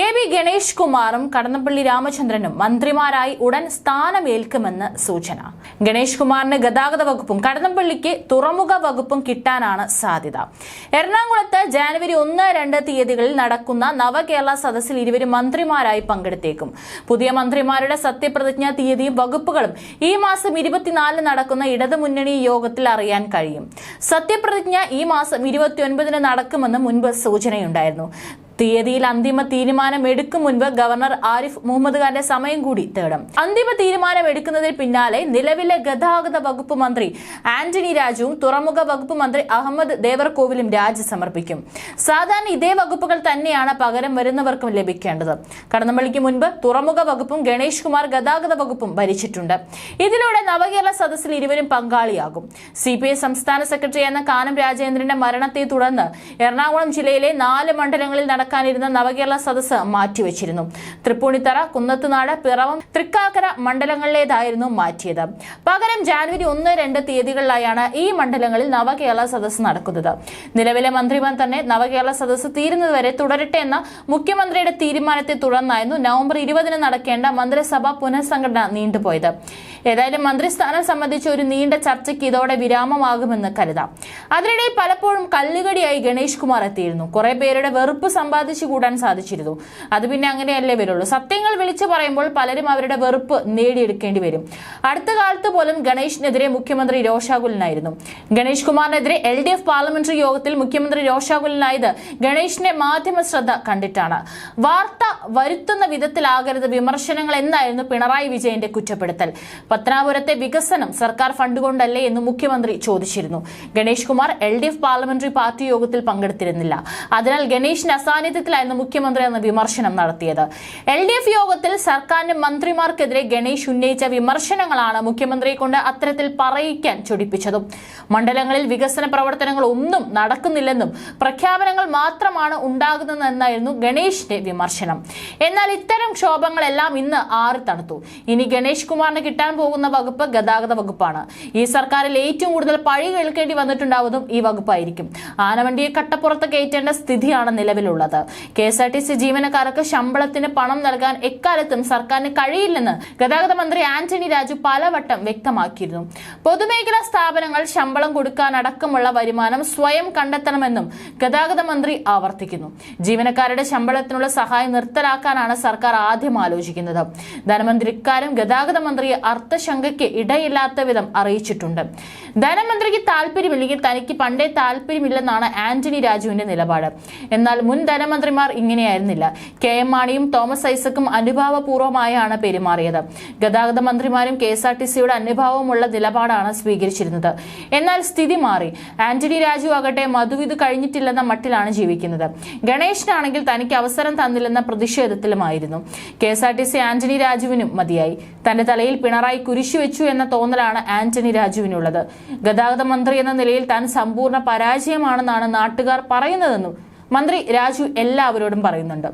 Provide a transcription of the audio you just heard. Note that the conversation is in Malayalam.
കെ വി ഗണേഷ് കുമാറും കടന്നപ്പള്ളി രാമചന്ദ്രനും മന്ത്രിമാരായി ഉടൻ സ്ഥാനമേൽക്കുമെന്ന് സൂചന. ഗണേഷ് കുമാറിന് ഗതാഗത വകുപ്പും കടന്നപ്പള്ളിക്ക് തുറമുഖ വകുപ്പും കിട്ടാനാണ് സാധ്യത. എറണാകുളത്ത് ജാനുവരി ഒന്ന് രണ്ട് തീയതികളിൽ നടക്കുന്ന നവകേരള സദസ്സിൽ ഇരുവരും മന്ത്രിമാരായി പങ്കെടുത്തേക്കും. പുതിയ മന്ത്രിമാരുടെ സത്യപ്രതിജ്ഞാ തീയതിയും വകുപ്പുകളും ഈ മാസം ഇരുപത്തിനാലിന് നടക്കുന്ന ഇടതുമുന്നണി യോഗത്തിൽ അറിയാൻ കഴിയും. സത്യപ്രതിജ്ഞ ഈ മാസം ഇരുപത്തിയൊൻപതിന് നടക്കുമെന്ന് മുൻപ് സൂചനയുണ്ടായിരുന്നു. തീയതിയിൽ അന്തിമ തീരുമാനം എടുക്കും മുൻപ് ഗവർണർ ആരിഫ് മുഹമ്മദ് ഖാന്റെ സമയം കൂടി തേടും. അന്തിമ തീരുമാനം എടുക്കുന്നതിന് പിന്നാലെ നിലവിലെ ഗതാഗത വകുപ്പ് മന്ത്രി ആന്റണി രാജുവും തുറമുഖ വകുപ്പ് മന്ത്രി അഹമ്മദ് ദേവർകോവിലും രാജി സമർപ്പിക്കും. സാധാരണ ഇതേ വകുപ്പുകൾ തന്നെയാണ് പകരം വരുന്നവർക്കും ലഭിക്കേണ്ടത്. കടന്നപ്പള്ളിക്ക് മുൻപ് തുറമുഖ വകുപ്പും ഗണേഷ് കുമാർ ഗതാഗത വകുപ്പും ഭരിച്ചിട്ടുണ്ട്. ഇതിലൂടെ നവകേരള സദസ്സിൽ ഇരുവരും പങ്കാളിയാകും. സി പി ഐ സംസ്ഥാന സെക്രട്ടറി എന്ന കാനം രാജേന്ദ്രന്റെ മരണത്തെ തുടർന്ന് എറണാകുളം ജില്ലയിലെ നാല് മണ്ഡലങ്ങളിൽ നടക്കാനിരുന്ന നവകേരള സദസ്സ് മാറ്റിവെച്ചിരുന്നു. തൃപ്പൂണിത്തറ കുന്നത്തുനാട് പിറവം തൃക്കാക്കര മണ്ഡലങ്ങളിലേതായിരുന്നു മാറ്റിയത്. പകരം ജാനുവരി ഒന്ന് രണ്ട് തീയതികളിലായാണ് ഈ മണ്ഡലങ്ങളിൽ നവകേരള സദസ്സ് നടക്കുന്നത്. നിലവിലെ മന്ത്രിമാർ തന്നെ നവകേരള സദസ്സ് തീരുന്നതുവരെ തുടരട്ടെ എന്ന മുഖ്യമന്ത്രിയുടെ തീരുമാനത്തെ തുടർന്നായിരുന്നു നവംബർ ഇരുപതിന് നടക്കേണ്ട മന്ത്രിസഭാ പുനഃസംഘടന നീണ്ടുപോയത്. ഏതായാലും മന്ത്രിസ്ഥാനം സംബന്ധിച്ച് ഒരു നീണ്ട ചർച്ചയ്ക്ക് ഇതോടെ വിരാമമാകുമെന്ന് കരുതാം. അതിനിടെ പലപ്പോഴും കല്ലുകടിയായി ഗണേഷ് കുമാർ എത്തിയിരുന്നു. കുറെ പേരുടെ വെറുപ്പ് സമ്പാദിച്ചു കൂടാൻ സാധിച്ചിരുന്നു. അത് പിന്നെ അങ്ങനെയല്ലേ വരുള്ളൂ. സത്യങ്ങൾ വിളിച്ചു പറയുമ്പോൾ പലരും അവരുടെ വെറുപ്പ് നേടിയെടുക്കേണ്ടി വരും. അടുത്ത കാലത്ത് പോലും ഗണേഷിനെതിരെ മുഖ്യമന്ത്രി രോഷാകുലനായിരുന്നു. ഗണേഷ് കുമാറിനെതിരെ എൽ ഡി എഫ് പാർലമെന്ററി യോഗത്തിൽ മുഖ്യമന്ത്രി രോഷാകുലനായത് ഗണേഷിന്റെ മാധ്യമ ശ്രദ്ധ കണ്ടിട്ടാണ്. വാർത്ത വരുത്തുന്ന വിധത്തിലാകരുത് വിമർശനങ്ങൾ എന്നായിരുന്നു പിണറായി വിജയന്റെ കുറ്റപ്പെടുത്തൽ. പത്തനാപുരത്തെ വികസനം സർക്കാർ ഫണ്ട് കൊണ്ടല്ലേ എന്ന് മുഖ്യമന്ത്രി ചോദിച്ചിരുന്നു. Ganesh Kumar L D F parliamentary party യോഗത്തിൽ പങ്കെടുത്തിരുന്നില്ല. അതിനാൽ ഗണേഷിന്റെ അസാന്നിധ്യത്തിലായിരുന്നു മുഖ്യമന്ത്രി എന്ന വിമർശനം നടത്തിയത്. എൽ ഡി എഫ് യോഗത്തിൽ സർക്കാരിന്റെ മന്ത്രിമാർക്കെതിരെ ഗണേഷ് ഉന്നയിച്ച വിമർശനങ്ങളാണ് മുഖ്യമന്ത്രിയെ കൊണ്ട് അത്തരത്തിൽ പറയിക്കാൻ ചൊടിപ്പിച്ചതും. മണ്ഡലങ്ങളിൽ വികസന പ്രവർത്തനങ്ങൾ ഒന്നും നടക്കുന്നില്ലെന്നും പ്രഖ്യാപനങ്ങൾ മാത്രമാണ് ഉണ്ടാകുന്നതെന്നായിരുന്നു ഗണേഷിന്റെ വിമർശനം. എന്നാൽ ഇത്തരം ക്ഷോഭങ്ങളെല്ലാം ഇന്ന് ആറി തണുത്തു. ഇനി ഗണേഷ് കുമാറിന് കിട്ടാൻ പോകുന്ന വകുപ്പ് ഗതാഗത വകുപ്പാണ്. ഈ സർക്കാരിൽ ഏറ്റവും കൂടുതൽ പഴി കേൾക്കേണ്ടി വന്നിട്ടുണ്ടാവുന്നതും ഈ വകുപ്പായിരിക്കും. ആനവണ്ടിയെ കട്ടപ്പുറത്ത് കയറ്റേണ്ട സ്ഥിതിയാണ് നിലവിലുള്ളത്. K S R T C ജീവനക്കാർക്ക് ശമ്പളത്തിന് പണം നൽകാൻ എക്കാലത്തും സർക്കാരിന് കഴിയില്ലെന്ന് ഗതാഗത മന്ത്രി ആന്റണി രാജു പലവട്ടം വ്യക്തമാക്കിയിരുന്നു. പൊതുമേഖലാ സ്ഥാപനങ്ങൾ ശമ്പളം കൊടുക്കാനടക്കമുള്ള വരുമാനം സ്വയം കണ്ടെത്തണമെന്നും ഗതാഗത മന്ത്രി ആവർത്തിക്കുന്നു. ജീവനക്കാരുടെ ശമ്പളത്തിനുള്ള സഹായം നിർത്തലാക്കാനാണ് സർക്കാർ ആദ്യം ആലോചിക്കുന്നത്. ധനമന്ത്രി ഇക്കാര്യം ഗതാഗത മന്ത്രിയെ അർത്ഥശങ്കയ്ക്ക് ഇടയില്ലാത്ത വിധം അറിയിച്ചിട്ടുണ്ട്. ധനമന്ത്രിക്ക് താല്പര്യമില്ലെങ്കിൽ തനിക്ക് പണ്ടേ താല്പര്യമില്ലെന്നാണ് ആന്റണി രാജുവിന്റെ നിലപാട്. എന്നാൽ മുൻ ധനമന്ത്രിമാർ ഇങ്ങനെയായിരുന്നില്ല. കെ എം മാണിയും തോമസ് ഐസക്കും അനുഭാവപൂർവമായാണ് പെരുമാറിയത്. ഗതാഗത മന്ത്രിമാരും കെ എസ് ആർ ടി സിയുടെ അനുഭാവമുള്ള നിലപാടാണ് സ്വീകരിച്ചിരുന്നത്. എന്നാൽ സ്ഥിതി മാറി. ആന്റണി രാജു ആകട്ടെ മധുവിധു കഴിഞ്ഞിട്ടില്ലെന്ന മട്ടിലാണ് ജീവിക്കുന്നത്. ഗണേശനാണെങ്കിൽ തനിക്ക് അവസരം തന്നില്ലെന്ന പ്രതിഷേധത്തിലുമായിരുന്നു. K S R T C Antony രാജുവിനും മതിയായി. തന്റെ തലയിൽ പിണറായി കുരിശു വെച്ചു എന്ന തോന്നലാണ് ആന്റണി രാജുവിനുള്ളത്. ഗതാഗത മന്ത്രി എന്ന നിലയിൽ താൻ സമ്പൂർണ പരാജയമാണെന്നാണ് നാട്ടുകാർ പറയുന്നതെന്നും മന്ത്രി രാജു എല്ലാവരോടും പറയുന്നുണ്ട്.